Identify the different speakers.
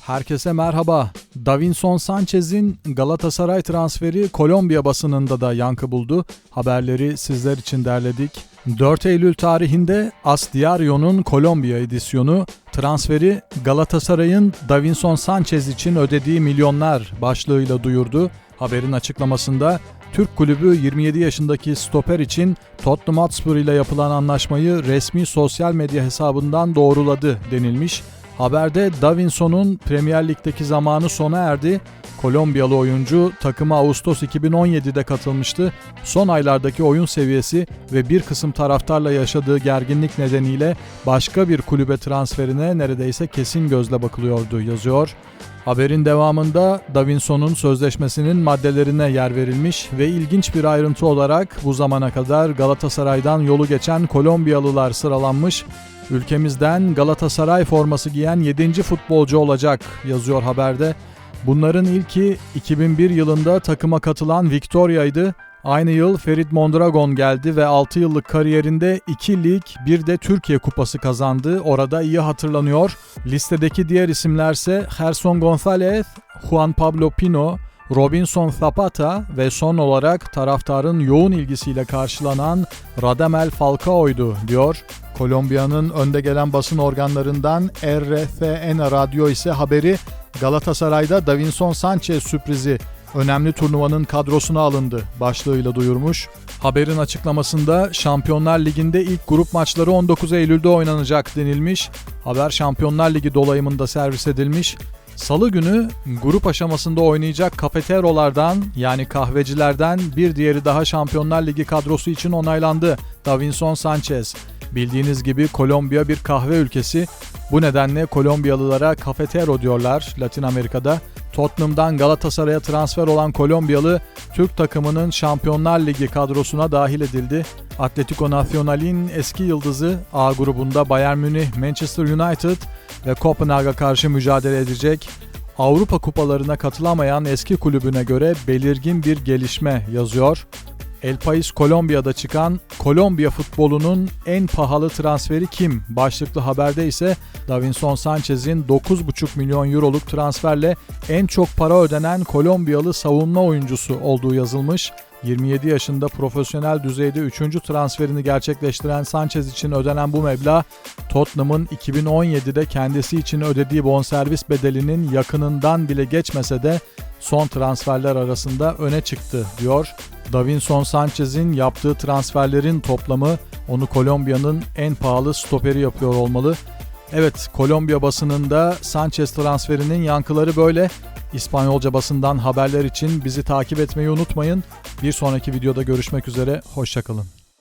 Speaker 1: Herkese merhaba. Davinson Sanchez'in Galatasaray transferi Kolombiya basınında da yankı buldu. Haberleri sizler için derledik. 4 Eylül tarihinde As Diario'nun Kolombiya edisyonu transferi Galatasaray'ın Davinson Sanchez için ödediği milyonlar başlığıyla duyurdu. Haberin açıklamasında Türk kulübü 27 yaşındaki stoper için Tottenham Hotspur ile yapılan anlaşmayı resmi sosyal medya hesabından doğruladı denilmiş. Haberde Davinson'un Premier Lig'deki zamanı sona erdi. Kolombiyalı oyuncu takıma Ağustos 2017'de katılmıştı. Son aylardaki oyun seviyesi ve bir kısım taraftarla yaşadığı gerginlik nedeniyle başka bir kulübe transferine neredeyse kesin gözle bakılıyordu yazıyor. Haberin devamında Davinson'un sözleşmesinin maddelerine yer verilmiş ve ilginç bir ayrıntı olarak bu zamana kadar Galatasaray'dan yolu geçen Kolombiyalılar sıralanmış. Ülkemizden Galatasaray forması giyen 7. futbolcu olacak yazıyor haberde. Bunların ilki 2001 yılında takıma katılan Victoria'ydı. Aynı yıl Ferit Mondragon geldi ve 6 yıllık kariyerinde 2 lig bir de Türkiye Kupası kazandı. Orada iyi hatırlanıyor. Listedeki diğer isimlerse Gerson González, Juan Pablo Pino, Robinson Zapata ve son olarak taraftarın yoğun ilgisiyle karşılanan Radamel Falcao'ydu diyor. Kolombiya'nın önde gelen basın organlarından RFN Radyo ise haberi Galatasaray'da Davinson Sanchez sürprizi önemli turnuvanın kadrosuna alındı başlığıyla duyurmuş. Haberin açıklamasında Şampiyonlar Ligi'nde ilk grup maçları 19 Eylül'de oynanacak denilmiş. Haber Şampiyonlar Ligi dolayımında servis edilmiş. Salı günü grup aşamasında oynayacak kafeterolardan yani kahvecilerden bir diğeri daha Şampiyonlar Ligi kadrosu için onaylandı. Davinson Sanchez. Bildiğiniz gibi Kolombiya bir kahve ülkesi. Bu nedenle Kolombiyalılara kafetero diyorlar Latin Amerika'da. Tottenham'dan Galatasaray'a transfer olan Kolombiyalı Türk takımının Şampiyonlar Ligi kadrosuna dahil edildi. Atletico Nacional'in eski yıldızı A grubunda Bayern Münih, Manchester United ve Kopenhag'a karşı mücadele edecek. Avrupa kupalarına katılamayan eski kulübüne göre belirgin bir gelişme yazıyor. El País Kolombiya'da çıkan Kolombiya futbolunun en pahalı transferi kim? Başlıklı haberde ise Davinson Sanchez'in 9,5 milyon euroluk transferle en çok para ödenen Kolombiyalı savunma oyuncusu olduğu yazılmış. 27 yaşında profesyonel düzeyde 3. transferini gerçekleştiren Sanchez için ödenen bu meblağ Tottenham'ın 2017'de kendisi için ödediği bonservis bedelinin yakınından bile geçmese de son transferler arasında öne çıktı diyor. Davinson Sanchez'in yaptığı transferlerin toplamı onu Kolombiya'nın en pahalı stoperi yapıyor olmalı. Evet, Kolombiya basınında Sanchez transferinin yankıları böyle. İspanyolca basından haberler için bizi takip etmeyi unutmayın. Bir sonraki videoda görüşmek üzere, hoşçakalın.